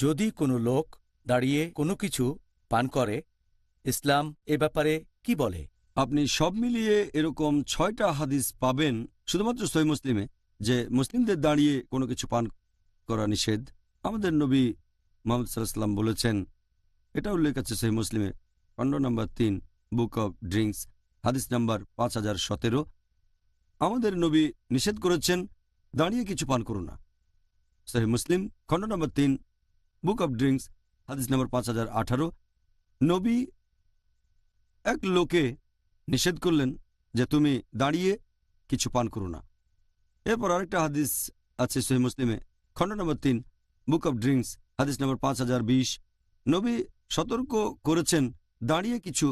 যদি কোনো লোক দাঁড়িয়ে কোনো কিছু পান করে, ইসলাম এ ব্যাপারে কি বলে? আপনি সব মিলিয়ে এরকম ছয়টা হাদিস পাবেন শুধুমাত্র সই মুসলিমে, যে মুসলিমদের দাঁড়িয়ে কোনো কিছু পান করা নিষেধ। আমাদের নবী মোহাম্মদ সাল্লাম বলেছেন, এটা উল্লেখ আছে সহি মুসলিমে, খণ্ড নম্বর তিন, বুক অব ড্রিঙ্কস, হাদিস নাম্বার পাঁচ হাজার সতেরো। আমাদের নবী নিষেধ করেছেন, দাঁড়িয়ে কিছু পান করো না। সহি মুসলিম, খণ্ড নম্বর তিন বুক অব ড্রিঙ্কস হাদিস নম্বর পাঁচ হাজার আঠারো। নবী এক লোকে নিষেধ করলেন যে তুমি দাঁড়িয়ে কিছু পান করো না। এরপর আরেকটা হাদিস আছে সহি মুসলিমে, খণ্ড নম্বর তিন বুক অব ড্রিঙ্কস হাদিস নম্বর পাঁচ হাজার বিশ। নবী সতর্ক করেছেন, দাঁড়িয়ে কিছু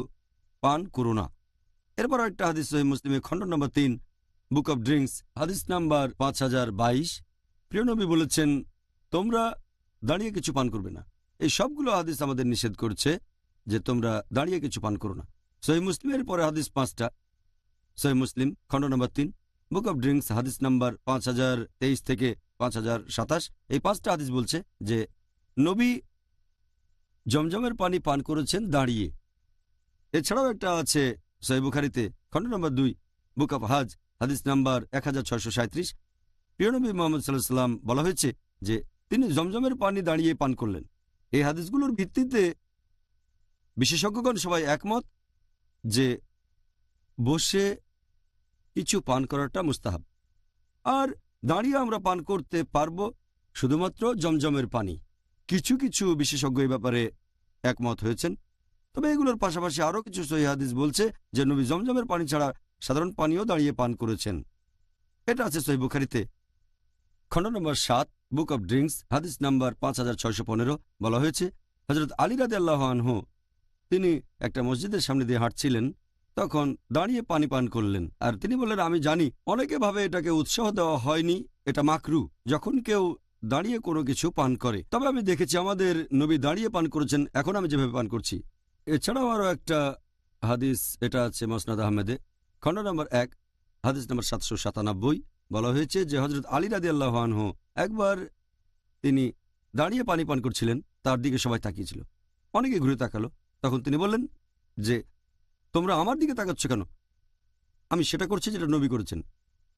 পান করো না। এরপর আরেকটা হাদিস সহি মুসলিমে, খণ্ড নম্বর তিন বুক অব ড্রিঙ্কস হাদিস নাম্বার পাঁচ হাজার বাইশ। প্রিয়নবী বলেছেন, তোমরা দাঁড়িয়ে কিছু পান করবে না। এই সবগুলো হাদিস আমাদের নিষেধ করছে যে তোমরা দাঁড়িয়ে কিছু পান করো না। সহি মুসলিমের পরে হাদিস পাঁচটা। সহি মুসলিম, খণ্ড নম্বর তিন। বুক অব ড্রিঙ্কস, হাদিস নাম্বার পাঁচ হাজার তেইশ থেকে পাঁচ হাজার সাতাশ। এই পাঁচটা হাদিস বলছে যে, নবী জমজমের পানি পান করেছেন দাঁড়িয়ে। এছাড়াও একটা আছে সহি বুখারিতে, খণ্ড নম্বর দুই, বুক অব হাজ, হাদিস নাম্বার এক হাজার ছয়শো সাঁত্রিশ প্রিয়নবী মোহাম্মদ সাল্লাহ সাল্লাম বলা হয়েছে যে তিনি জমজমের পানি দাঁড়িয়ে পান করলেন। এই হাদিসগুলোর ভিত্তিতে বিশেষজ্ঞগণ সবাই একমত যে বসে কিছু পান করাটা মুস্তাহাব। আর দাঁড়িয়ে আমরা পান করতে পারব শুধুমাত্র জমজমের পানি। কিছু কিছু বিশেষজ্ঞ এই ব্যাপারে একমত হয়েছেন। তবে এগুলোর পাশাপাশি আরও কিছু সহি হাদিস বলছে যে নবী জমজমের পানি ছাড়া সাধারণ পানিও দাঁড়িয়ে পান করেছেন। এটা আছে সহি বুখারিতে। খণ্ড নম্বর সাত। বুক অব ড্রিঙ্কস হাদিস নাম্বার পাঁচ হাজার ছয়শো পনেরো বলা হয়েছে। হজরত আলী রাদে আল্লাহ আনহু, তিনি একটা মসজিদের সামনে দিয়ে হাঁটছিলেন, তখন দাঁড়িয়ে পানি পান করলেন। আর তিনি বললেন, আমি জানি, অনেকে ভাবে এটাকে উৎসাহ দেওয়া হয়নি, এটা মাকরু। যখন কেউ দাঁড়িয়ে কোনো কিছু পান করে, তবে আমি দেখেছি আমাদের নবী দাঁড়িয়ে পান করেছেন, এখন আমি যেভাবে পান করছি। এছাড়াও আরও একটা হাদিস, এটা আছে মসনাদ আহমেদে খণ্ড নম্বর এক, হাদিস নম্বর সাতশো সাতানব্বই। বলা হয়েছে যে হজরত আলী রাদি আল্লাহ আনহু একবার তিনি দাঁড়িয়ে পানি পান করছিলেন, তার দিকে সবাই তাকিয়েছিল। অনেকে ঘুরে তাকালো। তখন তিনি বললেন যে, তোমরা আমার দিকে তাকাচ্ছ কেন? আমি সেটা করছি যেটা নবী করেছেন।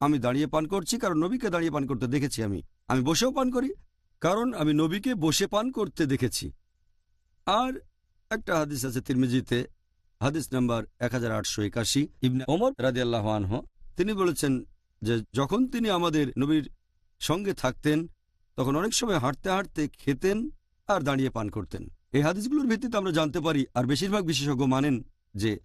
আমি দাঁড়িয়ে পান করছি কারণ নবীকে দাঁড়িয়ে পান করতে দেখেছি আমি। আমি বসেও পান করি কারণ আমি নবীকে বসে পান করতে দেখেছি। আর একটা হাদিস আছে তিরমিজিতে, হাদিস নাম্বার এক হাজার আটশো একাশি। ইবনে ওমর রাজি আল্লাহ তিনি বলেছেন যে যখন তিনি আমাদের নবীর সঙ্গে থাকতেন, তখন অনেক সময় হাঁটতে হাঁটতে খেতেন আর দাঁড়িয়ে পান করতেন। এই হাদিসগুলোর ভিত্তিতে আমরা জানতে পারি আর বেশিরভাগ বিশেষজ্ঞ মানেন যে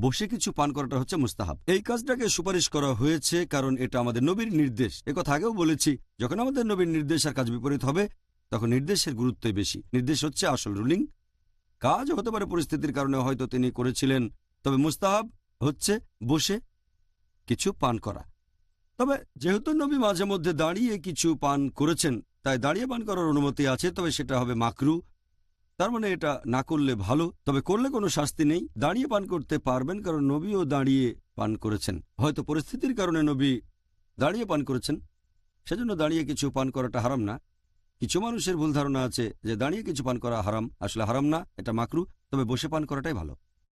বসে কিছু পান করাটা হচ্ছে মুস্তাহাব। এই কাজটাকে সুপারিশ করা হয়েছে কারণ এটা আমাদের নবীর নির্দেশ। কথা আগেও বলেছি, যখন আমাদের নবীর নির্দেশ আর কাজ বিপরীত হবে, তখন নির্দেশের গুরুত্বই বেশি। নির্দেশ হচ্ছে আসল রুলিং। কাজ হতে পারে পরিস্থিতির কারণে হয়তো তিনি করেছিলেন, তবে মুস্তাহাব হচ্ছে বসে কিছু পান করা। তবে যেহেতু নবী মাঝে মধ্যে দাঁড়িয়ে কিছু পান করেছেন, তাই দাঁড়িয়ে পান করার অনুমতি আছে, তবে সেটা হবে মাকরু। তার মানে এটা না করলে ভালো, তবে করলে কোনো শাস্তি নেই। দাঁড়িয়ে পান করতে পারবেন কারণ নবীও দাঁড়িয়ে পান করেছেন। হয়তো পরিস্থিতির কারণে নবী দাঁড়িয়ে পান করেছেন। সেজন্য দাঁড়িয়ে কিছু পান করাটা হারাম না। কিছু মানুষের ভুল ধারণা আছে যে দাঁড়িয়ে কিছু পান করা হারাম। আসলে হারাম না, এটা মাকরু, তবে বসে পান করাটাই ভালো।